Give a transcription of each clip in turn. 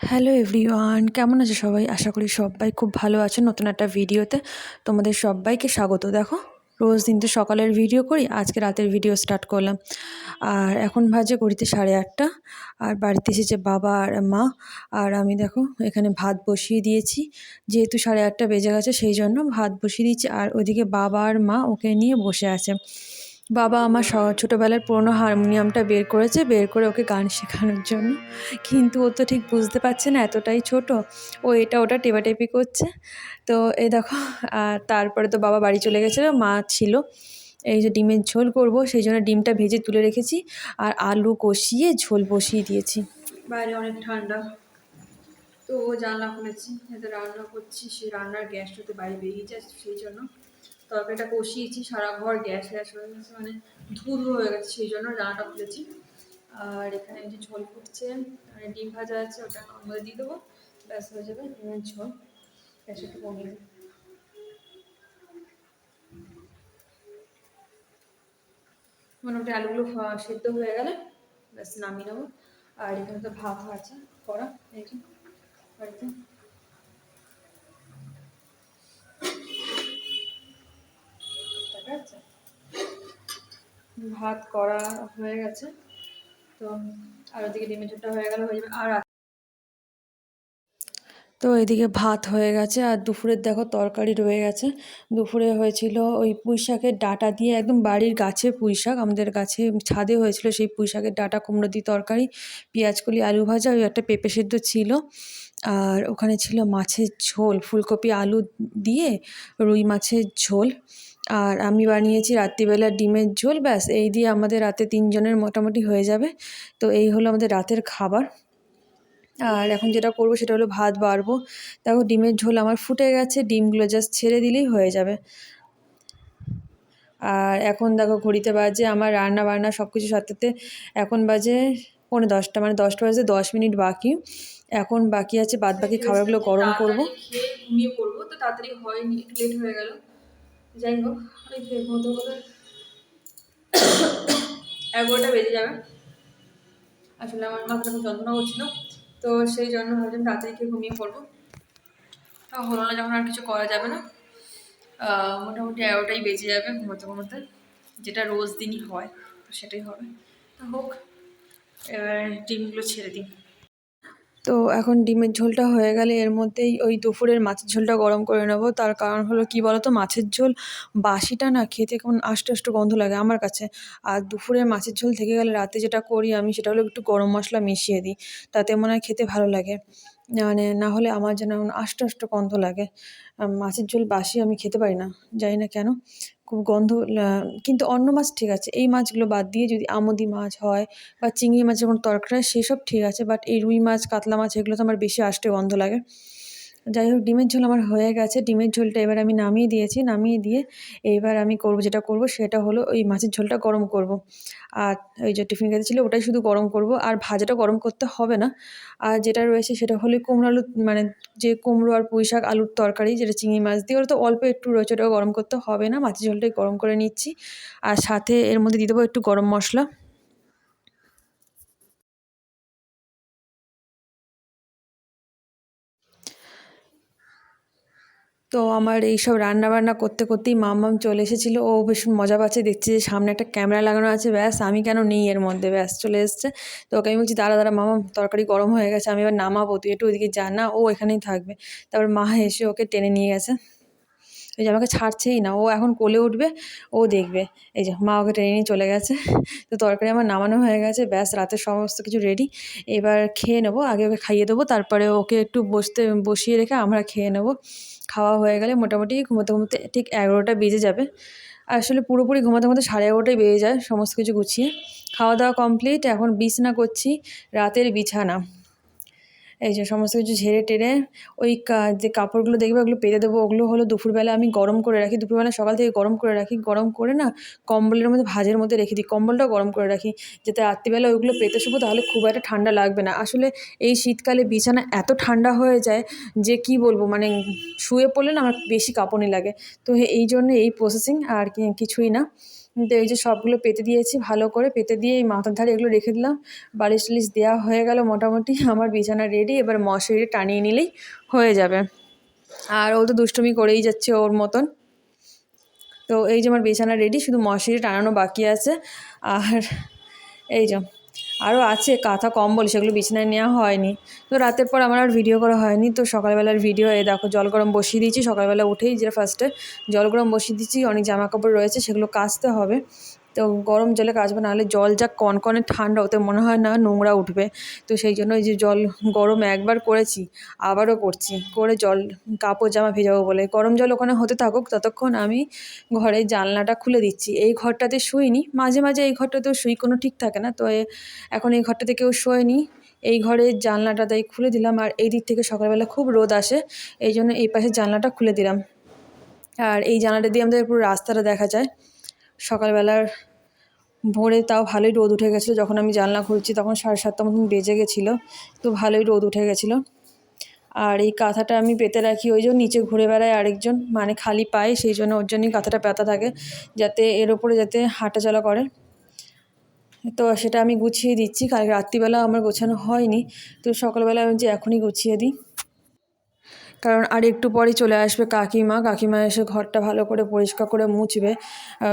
Hello everyone কেমন আছে সবাই? আশা করি সবাই খুব ভালো আছে নতুন একটা ভিডিওতে। তোমাদের সবাইকে স্বাগত। দেখো, রোজ দিন তো সকালের ভিডিও করি, আজকে রাতের ভিডিও স্টার্ট করলাম। আর এখন ভাজে ঘড়িতে সাড়ে আটটা। আর বাড়িতে এসেছে বাবা আর মা। আর আমি দেখো, এখানে ভাত বসিয়ে দিয়েছি। যেহেতু সাড়ে আটটা বেজে গেছে, সেই জন্য ভাত বসিয়ে দিয়েছি। আর ওদিকে বাবা আর মা ওকে নিয়ে বসে আছে। বাবা আমার ছোটোবেলার পুরোনো হারমোনিয়ামটা বের করেছে, বের করে ওকে গান শেখানোর জন্য। কিন্তু ও তো ঠিক বুঝতে পারছে না এতটাই ছোট। ও এটা ওটা টেপাটেপি করছে। তো এই দেখো, আর তারপরে তো বাবা বাড়ি চলে গেছিল, মা ছিল। এই যে ডিমের ঝোল করব, সেই জন্য ডিমটা ভেজে তুলে রেখেছি। আর আলু কষিয়ে ঝোল বসিয়ে দিয়েছি। বাইরে অনেক ঠান্ডা। তো ও জানলা খুলেছি রান্না করছি সেই রান্নার গ্যাসটাতে বাইরে বেরিয়ে যাচ্ছে, সেই জন্য তরকারিটা কষিয়েছি, সারা ঘর গ্যাস গ্যাস হয়ে গেছে মানে ধুধু হয়ে গেছে, সেই জন্য রান্নাটা খুলেছি আর এখানে যে ঝোল ফুটছে আর ডিম ভাজা আছে, ওটা মধ্যে দিয়ে দেবো, ব্যাস হয়ে যাবে ডিমের ঝোল। গ্যাস একটু কমিয়ে মোটামুটি আলুগুলো সেদ্ধ হয়ে গেলে, ব্যাস নামিয়ে নেব। আর এখানে তো ভাত আছে করা এই যে, বাড়িতে। দেখা যাচ্ছে ভাত করা হয়ে গেছে। তো, আর ওদিকে ডিমের ঝোলটা হয়ে গেল, হয়ে যাবে। আর তো এদিকে ভাত হয়ে গেছে, আর দুপুরের দেখো তরকারি রয়ে গেছে। দুপুরে হয়েছিল ওই পুঁই শাকের ডাটা দিয়ে একদম বাড়ির গাছে পুঁই শাক। আমাদের গাছে ছাদে হয়েছিল সেই পুঁই শাকের ডাটা, কুমড়ো দিয়ে তরকারি পেঁয়াজকলি আলু ভাজা, ওই একটা পেঁপে সেদ্ধ ছিল। আর ওখানে ছিল মাছের ঝোল, ফুলকপি, আলু দিয়ে রুই মাছের ঝোল। আর আমি বানিয়েছি রাত্রিবেলা ডিমের ঝোল, ব্যাস। এই দিয়ে আমাদের রাতে তিনজনের মোটামুটি হয়ে যাবে। তো এই হলো আমাদের রাতের খাবার। আর এখন যেটা করব সেটা হলো ভাত বাড়বো। দেখো ডিমের ঝোল আমার ফুটে গেছে, ডিমগুলো জাস্ট ছেড়ে দিলেই হয়ে যাবে। আর এখন দেখো ঘড়িতে বাজে, আমার রান্না বান্না সব কিছু সাথে এখন বাজে পৌনে দশটা মানে দশটা বাজে দশ মিনিট বাকি। এখন বাকি আছে বাদ বাকি খাবারগুলো গরম করব। তো তাড়াতাড়ি হয়নি লেট হয়ে গেল। যাই হোক ওই হতে হতে এগারোটা বেজে যাবে। আসলে আমার মাথাটা খুব যন্ত্রণা করছিল, তো সেই জন্য ভাবলাম তাড়াতাড়ি খেয়ে ঘুমিয়ে পড়ব। হলো না, যখন আর কিছু করা যাবে না মোটামুটি এগারোটাই বেজে যাবে ঘুমোতে ঘুমোতে, যেটা রোজ দিনই হয়, তো সেটাই হবে। হোক, এবার ডিমগুলো ছেড়ে দিই। তো এখন ডিমের ঝোলটা হয়ে গেলে এর মধ্যেই ওই দুপুরের মাছের ঝোলটা গরম করে নেব। তার কারণ হলো কি বলতো? মাছের ঝোল বাসিটা না খেতে কেমন আষ্টে আষ্টে গন্ধ লাগে আমার কাছে। আর দুপুরের মাছের ঝোল থেকে গেলে রাতে যেটা করি আমি সেটা হলো একটু গরম মশলা মিশিয়ে দিই। তাতে মনে হয় খেতে ভালো লাগে। মানে না হলে আমার যেন আষ্টে আষ্টে গন্ধ লাগে। মাছের ঝোল বাসি আমি খেতে পারি না। জানি না কেন। খুব গন্ধ কিন্তু অন্য মাছ ঠিক আছে। এই মাছগুলো বাদ দিয়ে যদি আমদি মাছ হয় বা চিংড়ি মাছের কোনো তরকারি হয়, সেসব ঠিক আছে। বাট এই রুই মাছ, কাতলা মাছ, এগুলো তো আমার বেশি আষ্টে গন্ধ লাগে। যাই হোক, ডিমের ঝোল আমার হয়ে গেছে। ডিমের ঝোলটা এবার আমি নামিয়ে দিয়েছি। নামিয়ে দিয়ে এবার আমি করব, যেটা করব সেটা হলো ওই মাছের ঝোলটা গরম করব। আর ওই যে টিফিন খেতে ছিল, ওটাই শুধু গরম করব। আর ভাজাটা গরম করতে হবে না। আর যেটা রয়েছে সেটা হলো কুমড়ো আলু মানে যে কুমড়ো আর পুঁই শাক আলুর তরকারি, যেটা চিংড়ি মাছ দিয়ে, ওটা তো অল্প একটু রয়েছে, ওটাও গরম করতে হবে না। মাছের ঝোলটাই গরম করে নিচ্ছি। আর সাথে এর মধ্যে দিয়ে দেবো একটু গরম মশলা। তো আমার এইসব রান্না বান্না করতে করতেই মাম্মাম চলে এসেছিল। ও ভীষণ মজা পাচ্ছে, দেখছি যে সামনে একটা ক্যামেরা লাগানো আছে, ব্যাস আমি কেন নেই এর মধ্যে, ব্যাস চলে এসছে। তো ওকে আমি বলছি, দাঁড়া দাঁড়া মামা, তরকারি গরম হয়ে গেছে, আমি এবার নামাবো, তুই একটু ওইদিকে যা, না, ও এখানেই থাকবে। তারপর মা এসে ওকে টেনে নিয়ে গেছে। এই যে আমাকে ছাড়ছেই না, ও এখন কোলে উঠবে, ও দেখবে। এই যে মা ওকে টেনে নিয়ে চলে গেছে, তো তরকারি আমার নামানো হয়ে গেছে, ব্যাস রাতের সমস্ত কিছু রেডি এবার খেয়ে নেব, আগে ওকে খাইয়ে দেবো, তারপরে ওকে একটু বসতে, বসিয়ে রেখে আমরা খেয়ে নেব। খাওয়া হয়ে গেলে মোটামুটি ঘুমোতে ঘুমোতে ঠিক এগারোটা বেজে যাবে। আসলে পুরোপুরি ঘুমাতে ঘুমাতে সাড়ে এগারোটায় বেজে যায়, সমস্ত কিছু গুছিয়ে। খাওয়া দাওয়া কমপ্লিট এখন বিছনা করছি, রাতের বিছানা। এই যে সমস্ত কিছু ঝেড়ে টেরে ওই যে কাপড়গুলো দেখবে ওগুলো পেতে দেবো। ওগুলো হলো দুপুরবেলা আমি গরম করে রাখি। দুপুরবেলা সকাল থেকে গরম করে রাখি। গরম করে না কম্বলের মধ্যে, ভাজের মধ্যে রেখে দিই। কম্বলটাও গরম করে রাখি। যাতে রাত্রিবেলা ওইগুলো পেতে শুবো তাহলে খুব একটা ঠান্ডা লাগবে না। আসলে এই শীতকালে বিছানা এত ঠান্ডা হয়ে যায় যে কি বলব? মানে শুয়ে পড়লে না আমার বেশি কাঁপুনি লাগে। তো এই জন্য এই প্রসেসিং আর কিছুই না। কিন্তু এই যে সবগুলো পেতে দিয়েছি, ভালো করে পেতে দিয়ে এই মাথার ধারে এগুলো রেখে দিলাম। বালিশ টালিশ দেওয়া হয়ে গেল মোটামুটি, আমার বিছানা রেডি এবার মশারি টানিয়ে নিলেই হয়ে যাবে। আর ও তো দুষ্টুমি করেই যাচ্ছে ওর মতন। তো এই যে আমার বিছানা রেডি শুধু মশারি টানানো বাকি আছে। আর এই যে আরও আছে কাঁথা, কম্বল, সেগুলো বিছানায় নেওয়া হয়নি। তো রাতের পর আমার আর ভিডিও করা হয়নি। তো সকালবেলার ভিডিও এ দেখো, জল গরম বসিয়ে দিয়েছি। সকালবেলা উঠেই যে ফার্স্টে জল গরম বসিয়ে দিচ্ছি অনেক জামা কাপড় রয়েছে, সেগুলো কাচতে হবে। তো গরম জলে কাচবো নাহলে জল যা কনকনে ঠান্ডা, ওতে মনে হয় না নোংরা উঠবে। তো সেই জন্য এই যে জল গরম একবার করেছি, আবারও করছি। করে জল, কাপড় জামা ভেজাবো বলে। গরম জল ওখানে হতে থাকুক, ততক্ষণ আমি ঘরে জানলাটা খুলে দিচ্ছি। এই ঘরটাতে শুইনি, মাঝে মাঝে এই ঘরটাতেও শুই, কোনো ঠিক থাকে না। তো এখন এই ঘরটাতে কেউ শোয়নি। এই ঘরের জানলাটা তাই খুলে দিলাম, আর এই দিক থেকে সকালবেলা খুব রোদ আসে, এই জন্য এই পাশে জানলাটা খুলে দিলাম। আর এই জানলাটা দিয়ে আমাদের পুরো রাস্তাটা দেখা যায়। সকালবেলার ভোরে তাও ভালোই রোদ উঠে গেছিল। যখন আমি জানলা খুলছি তখন সাড়ে সাতটা মতন বেজে গেছিল, তো ভালোই রোদ উঠে গেছিল। আর এই কাঁথাটা আমি পেতে রাখি ওই জন্য নিচে ঘুরে বেড়ায় আরেকজন মানে খালি পায়ে, সেই জন্য ওর জন্যই কাঁথাটা পেতা থাকে, যাতে এর ওপরে যাতে হাঁটা চলা করে। তো সেটা আমি গুছিয়ে দিচ্ছি, কালকে রাত্রিবেলা আমার গোছানো হয়নি, তো সকালবেলা আমি যে এখনই গুছিয়ে দিই। কারণ আর একটু পরেই চলে আসবে কাকিমা। কাকিমা এসে ঘরটা ভালো করে পরিষ্কার করে মুছবে।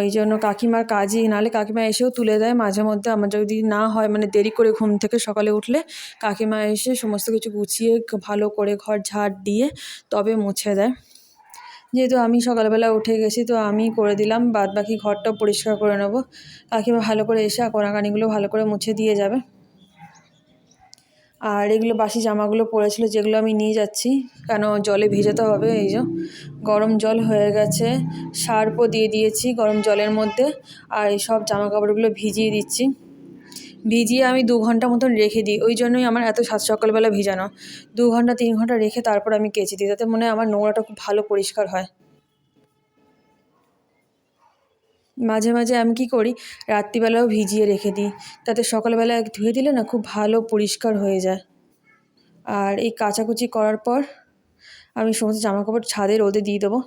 ওই জন্য কাকিমার কাজই, নাহলে কাকিমা এসেও তুলে দেয় মাঝে মধ্যে। আমার যদি না হয় মানে দেরি করে ঘুম থেকে সকালে উঠলে কাকিমা এসে সমস্ত কিছু গুছিয়ে ভালো করে ঘর ঝাড় দিয়ে তবে মুছে দেয়। যেহেতু আমি সকালবেলা উঠে গেছি, তো আমি করে দিলাম। বাদ বাকি ঘরটাও পরিষ্কার করে নেব। কাকিমা ভালো করে এসে কোনাকানিগুলো ভালো করে মুছে দিয়ে যাবে। আর এগুলো বাসি জামাগুলো পড়েছিল, যেগুলো আমি নিয়ে যাচ্ছি। কেন? জলে ভেজাতে হবে, এই যে। গরম জল হয়ে গেছে সার্পও দিয়ে দিয়েছি গরম জলের মধ্যে। আর এই সব জামা কাপড়গুলো ভিজিয়ে দিচ্ছি। ভিজিয়ে আমি দু ঘণ্টা মতন রেখে দিই, ওই জন্যই আমার এত সাত সকালবেলা ভিজানো। দু ঘণ্টা, তিন ঘণ্টা রেখে তারপর আমি কেচে দিই তাতে মনে হয় আমার নোংরাটা খুব ভালো পরিষ্কার হয়। মাঝে মাঝে আমি কী করি, রাত্রিবেলাও ভিজিয়ে রেখে দিই। তাতে সকালবেলা ধুয়ে দিলে না খুব ভালো পরিষ্কার হয়ে যায়। আর এই কাচাকুচি করার পর আমি সমস্ত জামাকাপড় ছাদে রোদে দিয়ে দেবো।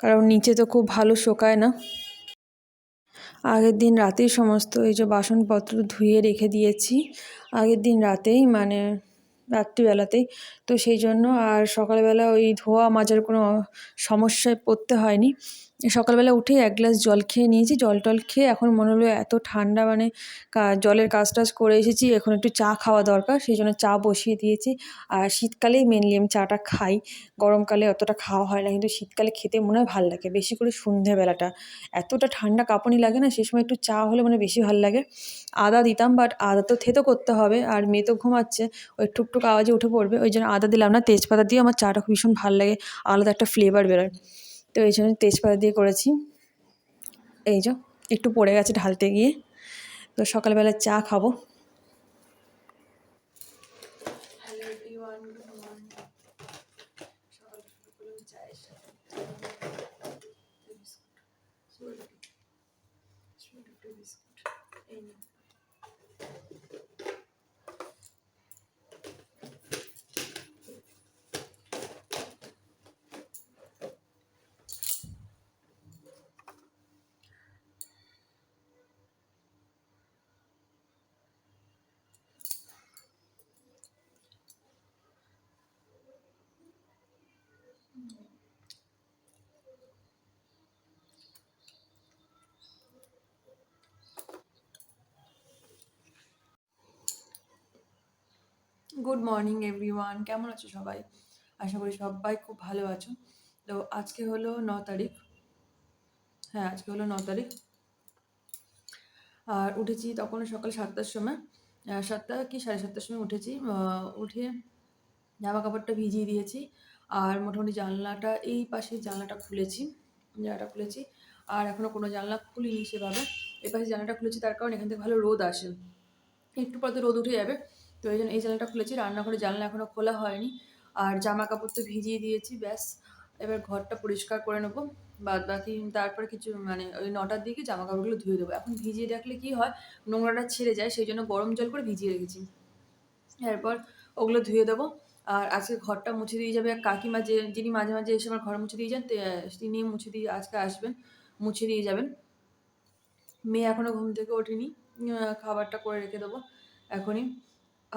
কারণ নিচে তো খুব ভালো শোকায় না। আগের দিন রাতেই সমস্ত এই যে বাসনপত্র ধুয়ে রেখে দিয়েছি। আগের দিন রাতেই মানে রাত্রিবেলাতেই। তো সেই জন্য আর সকালবেলা ওই ধোয়া মাজার কোনো সমস্যায় পড়তে হয়নি। সকালবেলা উঠেই এক গ্লাস জল খেয়ে নিয়েছি। জল টল খেয়ে এখন মনে হলো এত ঠান্ডা মানে জলের কাজ টাজ করে এসেছি। এখন একটু চা খাওয়া দরকার, সেই জন্য চা বসিয়ে দিয়েছি। আর শীতকালেই মেনলি আমি চাটা খাই। গরমকালে অতটা খাওয়া হয় না, কিন্তু শীতকালে খেতে মনে হয় ভালো লাগে। বেশি করে সন্ধেবেলাটা। এতটা ঠান্ডা কাঁপুনি লাগে না সেই সময় একটু চা হলে মানে বেশি ভালো লাগে। আদা দিতাম বাট আদা তো থেতো করতে হবে। আর মেয়ে তো ঘুমাচ্ছে ওই টুকটুক আওয়াজে উঠে পড়বে। ওই জন্য আদা দিলাম না, তেজপাতা দিয়ে আমার চাটা ভীষণ ভালো লাগে। আলাদা একটা ফ্লেভার বেরোয়। তো এই জন্য তেজপাতা দিয়ে করেছি। এই যে, একটু পড়ে গেছে ঢালতে গিয়ে। তো সকালবেলা চা খাব গুড মর্নিং সকাল শুরু করলাম চায়ের সাথে বিস্কুট বিস্কুট এই নিন। গুড মর্নিং এভরিওয়ান কেমন আছো সবাই? আশা করি সবাই খুব ভালো আছো। তো আজকে হলো ন তারিখ। হ্যাঁ আজকে হলো ন তারিখ। আর উঠেছি তখন সকাল সাতটার সময়। সাতটা কি সাড়ে সাতটার সময় উঠেছি। উঠে জামা কাপড়টা ভিজিয়ে দিয়েছি। আর মোটামুটি জানলাটা, এই পাশে জানলাটা খুলেছি। জানলাটা খুলেছি। আর এখনও কোনো জানলা খুলিনি সেভাবে। এই পাশে জানলাটা খুলেছি, তার কারণ এখান থেকে ভালো রোদ আসে। একটু পর তো রোদ উঠে যাবে। তো এই জন্য এই জানলাটা খুলেছি রান্নাঘরে জানলা এখনও খোলা হয়নি। আর জামা কাপড় তো ভিজিয়ে দিয়েছি, ব্যাস। এবার ঘরটা পরিষ্কার করে নেব। বাদ বাকি তারপর কিছু মানে ওই নটার দিকে জামা কাপড়গুলো ধুয়ে দেবো। এখন ভিজিয়ে রাখলে কি হয়, নোংরাটা ছেড়ে যায়, সেই জন্য গরম জল করে ভিজিয়ে রেখেছি। এরপর ওগুলো ধুয়ে দেবো। আর আজকে ঘরটা মুছে দিয়ে যাবে। কাকিমা যে, যিনি মাঝে মাঝে এসে আমার ঘর মুছে দিয়ে যান তিনি মুছে দিয়ে আজকে আসবেন, মুছে দিয়ে যাবেন। মেয়ে এখনও ঘুম থেকে ওঠেনি। খাবারটা করে রেখে দেবো, এখনই।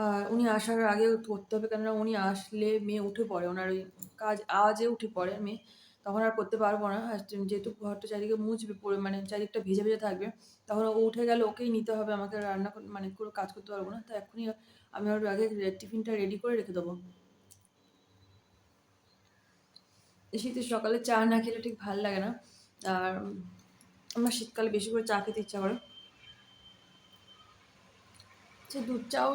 আর উনি আসার আগে করতে হবে, কেননা উনি আসলে মেয়ে উঠে পড়ে। ওনার ওই কাজ আওয়াজে উঠে পড়ে মেয়ে। তখন আর করতে পারব না। যেহেতু ঘরটা চারিদিকে মুছবে পড়ে মানে চারিদিকটা ভেজে ভেজে থাকবে, তখন ও উঠে গেলে ওকেই নিতে হবে। আমাকে রান্না মানে কোনো কাজ করতে পারব না। তো এখনই আমি ওর আগে টিফিনটা রেডি করে রেখে দেবো। শীতের সকালে চা না খেলে ঠিক ভালো লাগে না। আর আমার শীতকালে বেশি করে চা খেতে ইচ্ছা করে। সে দুধ চাও?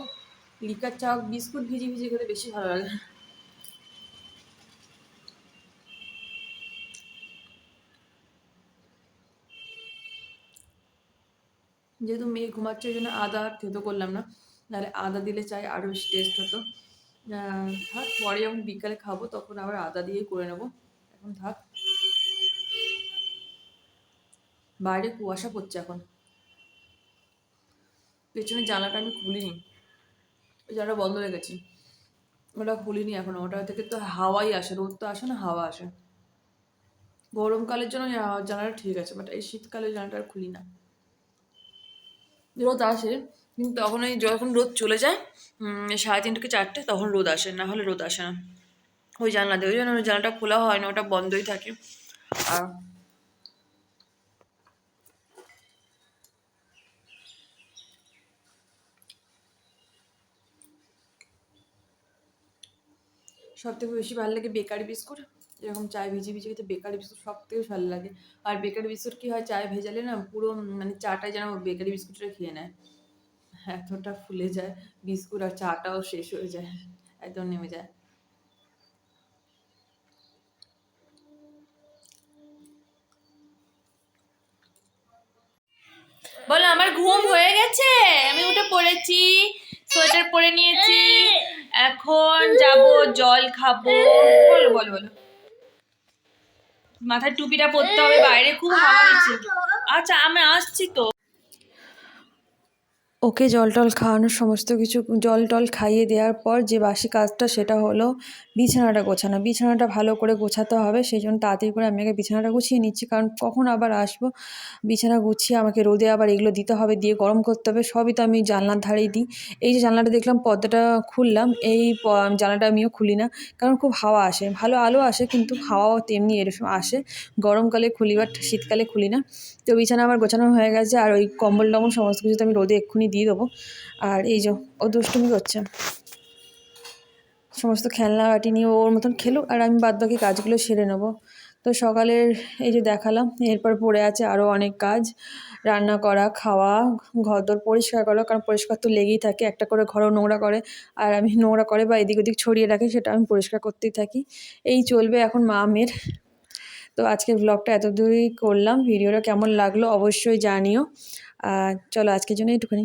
লিকার চা বিস্কুট ভিজিয়ে ভিজিয়ে খেতে বেশি ভালো লাগে। যেহেতু মেয়ে ঘুমাচ্ছে ওই জন্য আদা আর থেতো করলাম না, নাহলে আদা দিলে চাই আরও বেশি টেস্ট হতো। থাক, পরে যখন বিকালে খাব তখন আবার আদা দিয়ে করে নেব। এখন থাক। বাইরে কুয়াশা পড়ছে এখন। পেছনের জানলাটা আমি খুলিনি। জানলাটা বন্ধ রেখেছি ওটা খুলিনি এখন। ওটা থেকে তো হাওয়াই আসে, রোদ তো আসে না, হাওয়া আসে। গরমকালের জন্য হাওয়ার ঠিক আছে বাট এই শীতকালে জানলাটা আর খুলি না। রোদ আসে, কিন্তু তখন ওই যখন রোদ চলে যায় সাড়ে তিনটে কি চারটে, তখন রোদ আসে, না হলে রোদ আসে না। ওই জানলা দিয়ে, ওই জন্য ওই জানলাটা খোলা হয় না, ওটা বন্ধই থাকে। আর সব থেকে বেশি ভালো লাগে বেকারি বিস্কুট। এরকম চায় ভিজি ভিজি খেতে বেকারি বিস্কুট সব থেকে ভালো লাগে। আর বেকারি বিস্কুট কি হয়, চায় ভেজালে না পুরো মানে চাটা যেন বেকারি বিস্কুটটা খেয়ে নেয়। এতটা ফুলে যায়, বিস্কুট আর চাটাও শেষ হয়ে যায়, একদম নেমে যায়। বলো, আমার ঘুম হয়ে গেছে? আমি উঠে পড়েছি, সোয়েটার পরে নিয়েছি। এখন যাব, জল খাব। বলো বলো বলো। মাথায় টুপিটা পরতে হবে, বাইরে খুব হাওয়া আচ্ছা আমি আসছি তো। ওকে জল টল খাওয়ানোর সমস্ত কিছু, জল টল খাইয়ে দেওয়ার পর যে বাসি কাজটা সেটা হলো বিছানাটা গোছানো। বিছানাটা ভালো করে গোছাতে হবে সেই জন্য তাড়াতাড়ি করে আমি আগে বিছানাটা গুছিয়ে নিচ্ছি, কারণ কখন আবার আসব? বিছানা গুছিয়ে আমাকে রোদে আবার এগুলো দিতে হবে, দিয়ে গরম করতে হবে, সবই তো আমি জানলার ধারেই দিই। এই যে জানলাটা দেখলাম, পর্দাটা খুললাম, এই জানলাটা আমিও খুলি না, কারণ খুব হাওয়া আসে। ভালো আলো আসে, কিন্তু হাওয়াও তেমনি এরকম আসে। গরমকালে খুলি, বাট শীতকালে খুলি না। তো বিছানা আমার গোছানো হয়ে গেছে, আর ওই কম্বল টম্বল সমস্ত কিছু তো আমি রোদে এক্ষুনি দিয়ে দেবো। আর এই যে, ও দুষ্টুমি করছে। সমস্ত খেলনা বাটি নিয়ে ওর মতন খেলুক আর আমি বাদ বাকি কাজগুলো সেরে নেব। তো সকালের এই যে দেখালাম, এরপর পড়ে আছে আরও অনেক কাজ। রান্না করা, খাওয়া, ঘরদোর পরিষ্কার করা, কারণ পরিষ্কার তো লেগেই থাকে। একটা করে ঘরও নোংরা করে, আর আমি নোংরা করে বা এদিক ওদিক ছড়িয়ে রাখি, সেটা আমি পরিষ্কার করতেই থাকি। এই চলবে এখন মামের তো আজকের ব্লগটা এত দূরই করলাম। ভিডিওটা কেমন লাগল অবশ্যই জানিও। আর চলো আজকের জন্য এইটুখানি